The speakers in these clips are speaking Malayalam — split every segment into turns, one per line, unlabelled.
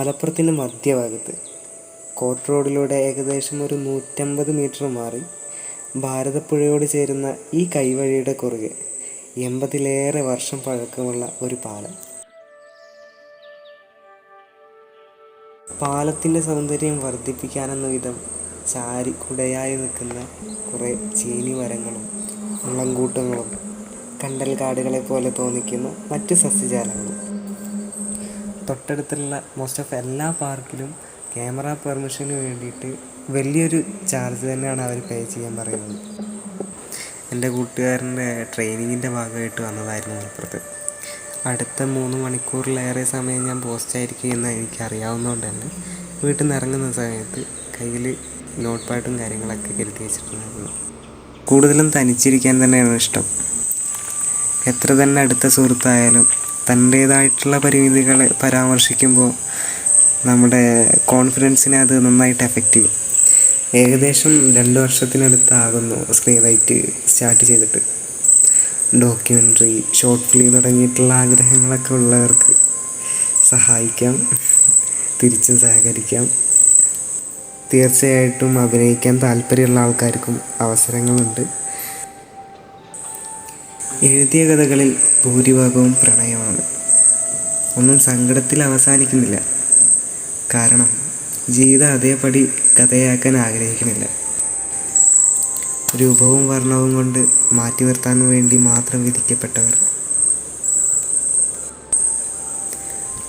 മലപ്പുറത്തിന്റെ മധ്യഭാഗത്ത്. കോട്ട് റോഡിലൂടെ ഏകദേശം ഒരു നൂറ്റമ്പത് മീറ്റർ മാറി ഭാരതപ്പുഴയോട് ചേരുന്ന ഈ കൈവഴിയുടെ കുറുകെ എൺപതിലേറെ വർഷം പഴക്കമുള്ള ഒരു പാലം. പാലത്തിന്റെ സൗന്ദര്യം വർദ്ധിപ്പിക്കാനെന്ന വിധം ചാരി കുടയായി നിൽക്കുന്ന കുറേ ചീനി മരങ്ങളും ഉള്ളംകൂട്ടങ്ങളും കണ്ടൽ കാടുകളെ പോലെ തോന്നിക്കുന്ന മറ്റ് സസ്യജാലങ്ങളും. തൊട്ടടുത്തുള്ള മോസ്റ്റ് ഓഫ് എല്ലാ പാർക്കിലും ക്യാമറ പെർമിഷന് വേണ്ടിയിട്ട് വലിയൊരു ചാർജ് തന്നെയാണ് അവർ പേ ചെയ്യാൻ പറയുന്നത്. എന്റെ കൂട്ടുകാരന്റെ ട്രെയിനിങ്ങിന്റെ ഭാഗമായിട്ട് വന്നതായിരുന്നു മലപ്പുറത്ത് അടുത്ത മൂന്ന് മണിക്കൂറിലേറെ സമയം ഞാൻ പോസ്റ്റായിരിക്കും എന്ന് എനിക്കറിയാവുന്നതുകൊണ്ട് തന്നെ വീട്ടിൽ നിന്ന് ഇറങ്ങുന്ന സമയത്ത് കയ്യിൽ നോട്ട് പാട്ടും കാര്യങ്ങളൊക്കെ കരുതി വെച്ചിട്ടുണ്ടായിരുന്നു. കൂടുതലും തനിച്ചിരിക്കാൻ തന്നെയാണ് ഇഷ്ടം. എത്ര തന്നെ അടുത്ത സുഹൃത്തായാലും തന്റേതായിട്ടുള്ള പരിമിതികളെ പരാമർശിക്കുമ്പോൾ നമ്മുടെ കോൺഫിഡൻസിനെ അത് നന്നായിട്ട് എഫക്റ്റ് ചെയ്യും. ഏകദേശം രണ്ട് വർഷത്തിനടുത്താകുന്നു സ്ക്രീൻ റൈറ്റ് സ്റ്റാർട്ട് ചെയ്തിട്ട്. ഡോക്യുമെന്ററി ഷോർട്ട് ഫിലിം തുടങ്ങിയിട്ടുള്ള ആഗ്രഹങ്ങളൊക്കെ ഉള്ളവർക്ക് സഹായിക്കാം തിരിച്ചും സഹകരിക്കാം. തീർച്ചയായിട്ടും അഭിനയിക്കാൻ താല്പര്യമുള്ള ആൾക്കാർക്കും അവസരങ്ങളുണ്ട്. എഴുതിയ കഥകളിൽ ഭൂരിഭാഗവും പ്രണയമാണ്. ഒന്നും സങ്കടത്തിൽ അവസാനിക്കുന്നില്ല. കാരണം ജീവിതം അതേപടി കഥയാക്കാൻ ആഗ്രഹിക്കുന്നില്ല. രൂപവും വർണവും കൊണ്ട് മാറ്റി നിർത്താൻ വേണ്ടി മാത്രം വിധിക്കപ്പെട്ടവർ.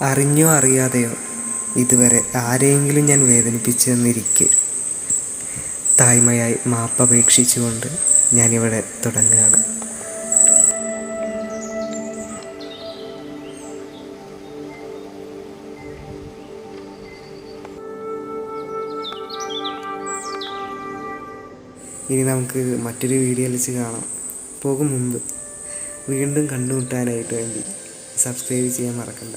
അറിഞ്ഞോ അറിയാതെയോ ഇതുവരെ ആരെയെങ്കിലും ഞാൻ വേദനിപ്പിച്ചെന്നിരിക്കെ. തായ്മയായി മാപ്പപേക്ഷിച്ചുകൊണ്ട് ഞാനിവിടെ തുടങ്ങുകയാണ്. ഇനി നമുക്ക് മറ്റൊരു വീഡിയോ വെച്ച് കാണാം. പോകും മുമ്പ്. വീണ്ടും കണ്ടുമുട്ടാനായിട്ട് വേണ്ടി. സബ്സ്ക്രൈബ് ചെയ്യാൻ മറക്കണ്ട.